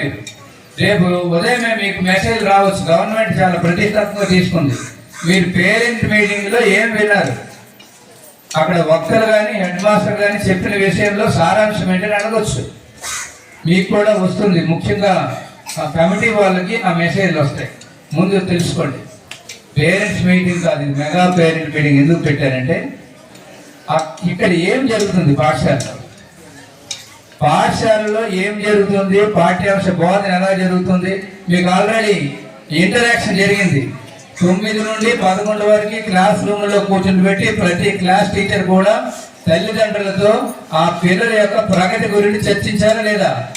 మీరు రేపు ఉదయమే మీకు మెసేజ్ రావచ్చు. గవర్నమెంట్ చాలా ప్రతిష్టాత్మక తీసుకుంది. మీరు పేరెంట్ మీటింగ్లో ఏం విన్నారు? అక్కడ వక్తలు కానీ హెడ్ మాస్టర్ కానీ చెప్పిన విషయంలో సారాంశం ఏంటని అడగచ్చు. మీకు కూడా వస్తుంది. ముఖ్యంగా ఆ కమిటీ వాళ్ళకి ఆ మెసేజ్లు వస్తాయి. ముందు తెలుసుకోండి. పేరెంట్స్ మీటింగ్ కాదు మెగా పేరెంట్ మీటింగ్ ఎందుకు పెట్టారంటే ఇక్కడ ఏం జరుగుతుంది పాఠశాలలో? పాఠశాలలో ఏం జరుగుతుంది? పాఠ్యాంశ బోధన ఎలా జరుగుతుంది? మీకు ఆల్రెడీ ఇంటరాక్షన్ జరిగింది. తొమ్మిది నుండి పదకొండు వరకు క్లాస్ రూమ్లో కూర్చుని పెట్టి ప్రతి క్లాస్ టీచర్ కూడా తల్లిదండ్రులతో ఆ పిల్లల యొక్క ప్రగతి గురించి చర్చించారా లేదా?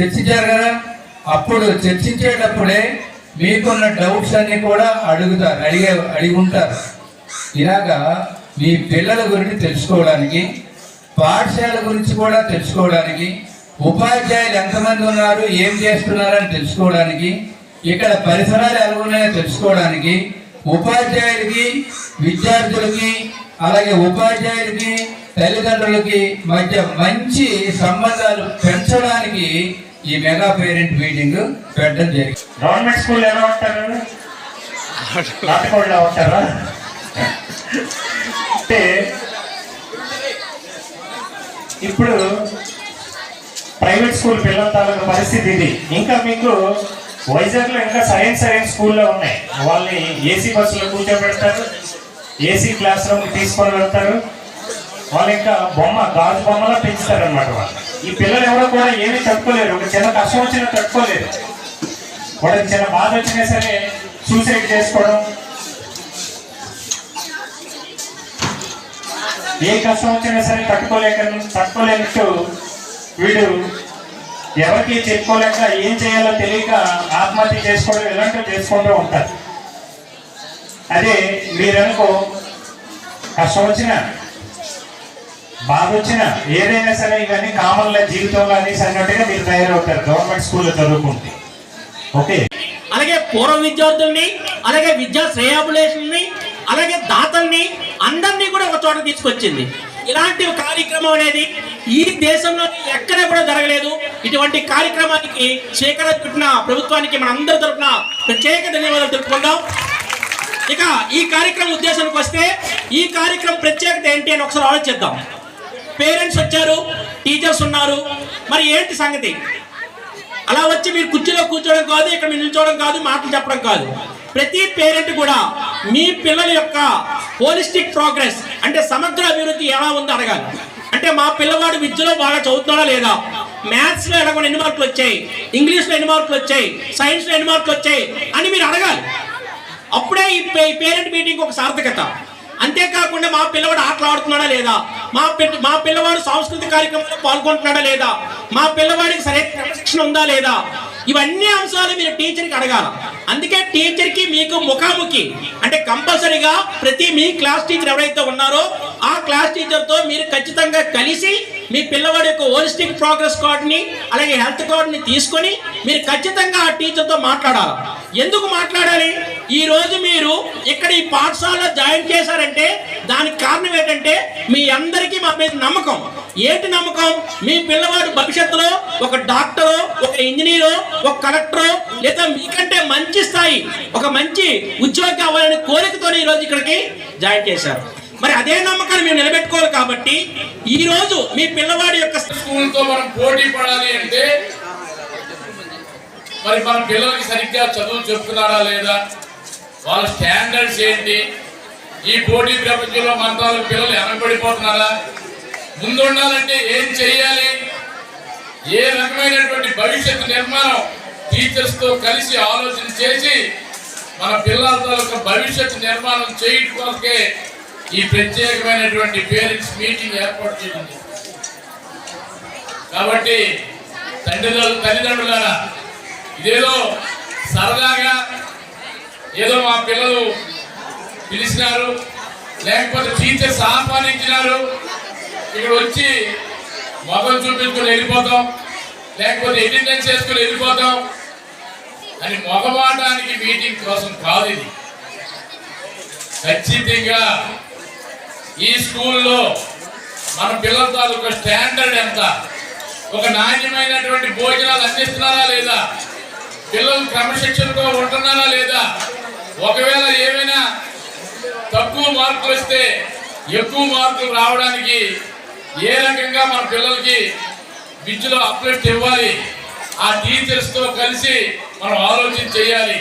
చర్చించారు కదా? అప్పుడు చర్చించేటప్పుడే మీకున్న డౌట్స్ అన్ని కూడా అడుగుతారు అడిగే అడిగి ఉంటారు. ఇలాగా మీ పిల్లల గురించి తెలుసుకోవడానికి పాఠశాల గురించి కూడా తెలుసుకోవడానికి ఉపాధ్యాయులు ఎంతమంది ఉన్నారు ఏం చేస్తున్నారని తెలుసుకోవడానికి ఇక్కడ పరిసరాలు ఎలా ఉన్నాయో తెలుసుకోవడానికి ఉపాధ్యాయులకి విద్యార్థులకి అలాగే ఉపాధ్యాయులకి తల్లిదండ్రులకి మధ్య మంచి సంబంధాలు పెంచడానికి ఈ మెగా పేరెంట్ మీటింగ్ పెట్టడం జరిగింది. గవర్నమెంట్ స్కూల్ ఎలా ఉంటారు? ఉంటారా? అంటే ఇప్పుడు ప్రైవేట్ స్కూల్ పిల్లల తాలూకు పరిస్థితి ఇది. ఇంకా మీకు వైజాగ్లో ఇంకా సరైన సరైన స్కూల్లో ఉన్నాయి. వాళ్ళని ఏసీ బస్సులో కూర్చోబెడతారు ఏసీ క్లాస్ రూమ్కి తీసుకొని వెళ్తారు. వాళ్ళు ఇంకా బొమ్మ గాజు బొమ్మలా పెంచుతారు అనమాట వాళ్ళు. ఈ పిల్లలు ఎవరో కూడా ఏమీ తట్టుకోలేరు. ఒక చిన్న కష్టం వచ్చినా తట్టుకోలేరు. వాళ్ళకి చిన్న బాధ వచ్చినా సరే సూసైడ్ చేసుకోవడం ఏ కష్టం వచ్చినా సరే తట్టుకోలేక తట్టుకోలేనట్టు వీడు ఎవరికి చెప్పుకోలేక ఏం చేయాలో తెలియక ఆత్మహత్య చేసుకోవడం ఇలాంటివి చేసుకుంటూ ఉంటారు. అదే మీరనుకో కష్టం వచ్చినా బాధ వచ్చినా ఏదైనా సరే ఇవన్నీ కామన్ల జీవితంలో అనేసి అన్నట్టుగా మీరు తయారవుతారు గవర్నమెంట్ స్కూల్లో చదువుకుంటే. ఓకే? అలాగే పూర్వ విద్యార్థుల్ని అలాగే విద్యా శ్రేయాబులేషన్ని అలాగే అందరినీ కూడా ఒక చోట తీసుకొచ్చింది. ఇలాంటి కార్యక్రమం అనేది ఈ దేశంలో ఎక్కడ కూడా జరగలేదు. ఇటువంటి కార్యక్రమానికి శేఖర చుట్టిన ప్రభుత్వానికి మన అందరి తరపున ప్రత్యేక ధన్యవాదాలు తెలుపుకుందాం. ఇక ఈ కార్యక్రమం ఉద్దేశానికి వస్తే ఈ కార్యక్రమం ప్రత్యేకత ఏంటి అని ఒకసారి ఆలోచిద్దాం. పేరెంట్స్ వచ్చారు టీచర్స్ ఉన్నారు. మరి ఏంటి సంగతి? అలా వచ్చి మీరు కుర్చీలో కూర్చోవడం కాదు ఇక్కడ మీరు నిల్చోవడం కాదు మాటలు చెప్పడం కాదు. ప్రతి పేరెంట్ కూడా మీ పిల్లల యొక్క హోలిస్టిక్ ప్రోగ్రెస్ అంటే సమగ్ర అభివృద్ధి ఎలా ఉందో అడగాలి. అంటే మా పిల్లవాడు విద్యలో బాగా చదువుతున్నాడా లేదా? మ్యాథ్స్లో ఎన్ని మార్కులు వచ్చాయి? ఇంగ్లీష్లో ఎన్ని మార్కులు వచ్చాయి? సైన్స్లో ఎన్ని మార్కులు వచ్చాయి? అని మీరు అడగాలి. అప్పుడే ఈ పేరెంట్ మీటింగ్ ఒక సార్థకత. అంతేకాకుండా మా పిల్లవాడు ఆటలు ఆడుతున్నాడా లేదా? మా పిల్ల మా పిల్లవాడు సాంస్కృతిక కార్యక్రమంలో పాల్గొంటున్నాడా లేదా? మా పిల్లవాడికి సరైన క్రమశిక్షణ ఉందా లేదా? ఇవన్నీ అంశాలు మీరు టీచర్కి అడగాల. అందుకే టీచర్కి మీకు ముఖాముఖి అంటే కంపల్సరీగా ప్రతి మీ క్లాస్ టీచర్ ఎవరైతే ఉన్నారో ఆ క్లాస్ టీచర్తో మీరు ఖచ్చితంగా కలిసి మీ పిల్లవాడి యొక్క హోలిస్టిక్ ప్రోగ్రెస్ కార్డ్ని అలాగే హెల్త్ కార్డ్ని తీసుకొని మీరు ఖచ్చితంగా ఆ టీచర్తో మాట్లాడాలి. ఎందుకు మాట్లాడాలి? ఈరోజు మీరు ఇక్కడ ఈ పాఠశాలలో జాయిన్ చేశారంటే దానికి కారణం ఏంటంటే మీ అందరికీ మా మీద నమ్మకం. ఏంటి నమ్మకం? మీ పిల్లవాడు భవిష్యత్తులో ఒక డాక్టరో ఒక ఇంజనీరో ఒక కలెక్టరో లేదా మీకంటే మంచి స్థాయి ఒక మంచి ఉద్యోగి అవ్వాలని కోరికతో ఈ రోజు ఇక్కడికి జాయిన్ చేశారు. మరి అదే నమ్మకాన్ని మేము నిలబెట్టుకోవాలి కాబట్టి ఈ రోజు మీ పిల్లవాడి యొక్క స్కూల్తో మనం పోటీ పడాలి అంటే మరి మన పిల్లలకి సరిగ్గా చదువు చెప్తున్నారా లేదా? వాళ్ళ స్టాండర్డ్స్ ఏంటి? ఈ పోటీ ప్రపంచంలో మన తాలూకు పిల్లలు ఎనబడిపోతున్నారా? ముందు ఉండాలంటే ఏం చెయ్యాలి? ఏ రకమైనటువంటి భవిష్యత్తు నిర్మాణం టీచర్స్తో కలిసి ఆలోచన చేసి మన పిల్లల తాలూకు భవిష్యత్తు నిర్మాణం చేయడం ఈ ప్రత్యేకమైనటువంటి పేరెంట్స్ మీటింగ్ ఏర్పాటు చేయండి కాబట్టి తండ్రిదండ్రులు తల్లిదండ్రులారా ఇదేదో సరదాగా ఏదో మా పిల్లలు పిలిచినారు లేకపోతే టీచర్స్ ఆహ్వానించినారు. ఇక్కడ వచ్చి మొగం చూపించుకుని వెళ్ళిపోతాం లేకపోతే అటెండెన్స్ చేసుకుని వెళ్ళిపోతాం. అని మొగమాటానికి మీటింగ్ కోసం కాదు ఇది. ఖచ్చితంగా ఈ స్కూల్లో మన పిల్లల తాలూకా స్టాండర్డ్ ఎంత? ఒక నాణ్యమైనటువంటి భోజనాలు అందిస్తున్నారా లేదా? పిల్లలు క్రమశిక్షణతో ఉంటున్నారా లేదా? ఒకవేళ ఏమైనా తక్కువ మార్కులు వస్తే ఎక్కువ మార్కులు రావడానికి ఏ రకంగా మన పిల్లలకి విద్యలో అప్లెట్ ఇవ్వాలి ఆ టీచర్స్తో కలిసి మనం ఆలోచన చేయాలి.